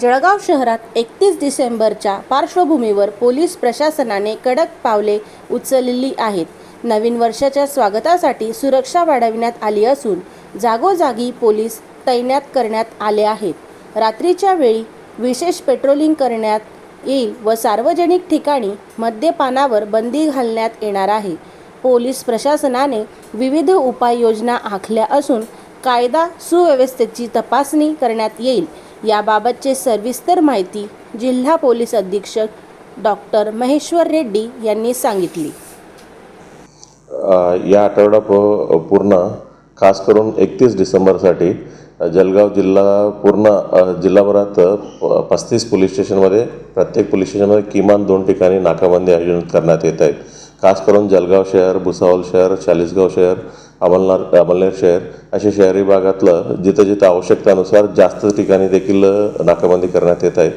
जळगाव शहरात एकतीस डिसेंबरच्या पार्श्वभूमीवर पोलीस प्रशासनाने कडक पावले उचलली आहेत. नवीन वर्षाच्या स्वागतासाठी सुरक्षा वाढविण्यात आली असून जागोजागी पोलीस तैनात करण्यात आले आहेत. रात्रीच्या वेळी विशेष पेट्रोलिंग करण्यात येईल व सार्वजनिक ठिकाणी मद्यपानावर बंदी घालण्यात येणार आहे. पोलीस प्रशासनाने विविध उपाययोजना आखल्या असून कायदा सुव्यवस्थेची तपासणी करण्यात येईल. याबाबतचे सविस्तर माहिती जिल्हा पोलीस अधीक्षक डॉक्टर महेश्वर रेड्डी यांनी सांगितली. या आठवडा पूर्ण खास करून एकतीस डिसेंबरसाठी जलगाव जिल्हा पूर्ण जिल्हाभरात पस्तीस पोलीस स्टेशनमध्ये प्रत्येक पोलीस स्टेशनमध्ये किमान दोन ठिकाणी नाकाबंदी आयोजित करण्यात येत आहेत. खास करून जलगाव शहर भुसावळ शहर चाळीसगाव शहर अमलनाथ अमलनेर शहर. असे शहरी भागातलं जिथं जिथं आवश्यकतेनुसार जास्त ठिकाणी देखील नाकाबंदी करण्यात येत आहेत.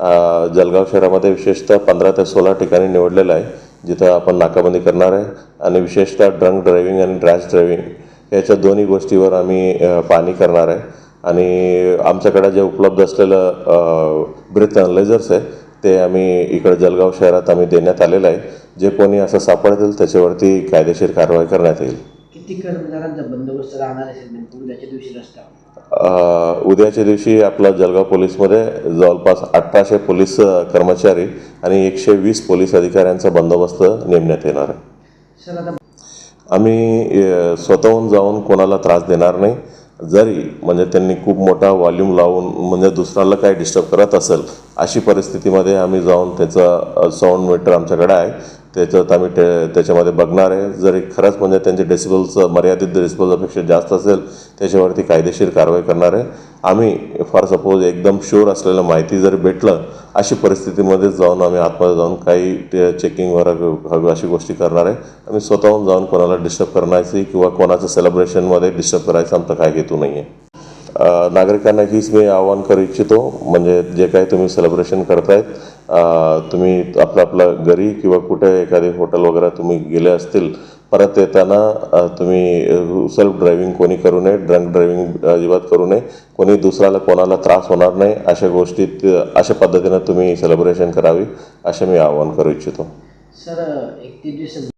जलगाव जळगाव शहरामध्ये विशेषतः पंधरा ते सोळा ठिकाणी निवडलेलं आहे जिथं आपण नाकाबंदी करणार आहे. आणि विशेषतः ड्रंक ड्रायव्हिंग आणि ड्रॅश ड्रायव्हिंग याच्या दोन्ही गोष्टीवर आम्ही पाणी करणार आहे. आणि आमच्याकडे जे उपलब्ध असलेलं ब्रेथ अनलायझर्स आहे ते आम्ही इकडे जळगाव शहरात आम्ही देण्यात आलेलं आहे. जे कोणी असं सापडतील त्याच्यावरती कायदेशीर कारवाई करण्यात येईल. किती कर्मचाऱ्यांचा बंदोबस्त राहणार उद्याच्या दिवशी रस्त्यावर उद्याच्या दिवशी आपला जळगाव पोलीसमध्ये जवळपास अठराशे पोलीस कर्मचारी आणि एकशे वीस पोलीस अधिकाऱ्यांचा बंदोबस्त नेमण्यात येणार आहे. सर आता आम्ही स्वतःहून जाऊन कोणाला त्रास देणार नाही. जरी म्हणजे त्यांनी खूप मोठा वॉल्यूम लावून म्हणजे दुसऱ्याला काही डिस्टर्ब करत असेल अशी परिस्थितीमध्ये आम्ही जाऊन त्याचं साऊंड मीटर आमच्याकडे आहे. त्याच्यात आम्ही टे त्याच्यामध्ये बघणार आहे. जरी खरंच म्हणजे त्यांचे डेसिबल्स मर्यादित डेसिबल्सपेक्षा जास्त असेल त्याच्यावरती कायदेशीर कारवाई करणार आहे. आम्ही फॉर सपोज एकदम शुअर असलेलं माहिती जर भेटलं अशी परिस्थितीमध्ये जाऊन आम्ही आतमध्ये जाऊन काही चेकिंग वगैरे अशी गोष्टी करणार आहे. आम्ही स्वतःहून जाऊन कोणाला डिस्टर्ब करण्याची किंवा कोणाचं सेलिब्रेशनमध्ये डिस्टर्ब करायचं आमचा काय हेतू नाही आहे नागरिकांना हीच मी आवाहन करू इच्छितो. म्हणजे जे काही तुम्ही सेलिब्रेशन करतायत तुम्ही आपलं आपलं घरी किंवा कुठे एखादे हॉटेल वगैरे तुम्ही गेले असतील परत येताना तुम्ही सेल्फ ड्रायव्हिंग कोणी करू नये ड्रंक ड्रायव्हिंग अजिबात करू नये. कोणी दुसऱ्याला कोणाला त्रास होणार नाही. अशा गोष्टीत अशा पद्धतीनं तुम्ही सेलिब्रेशन करावी असे मी आवाहन करू इच्छितो. सर एकतीस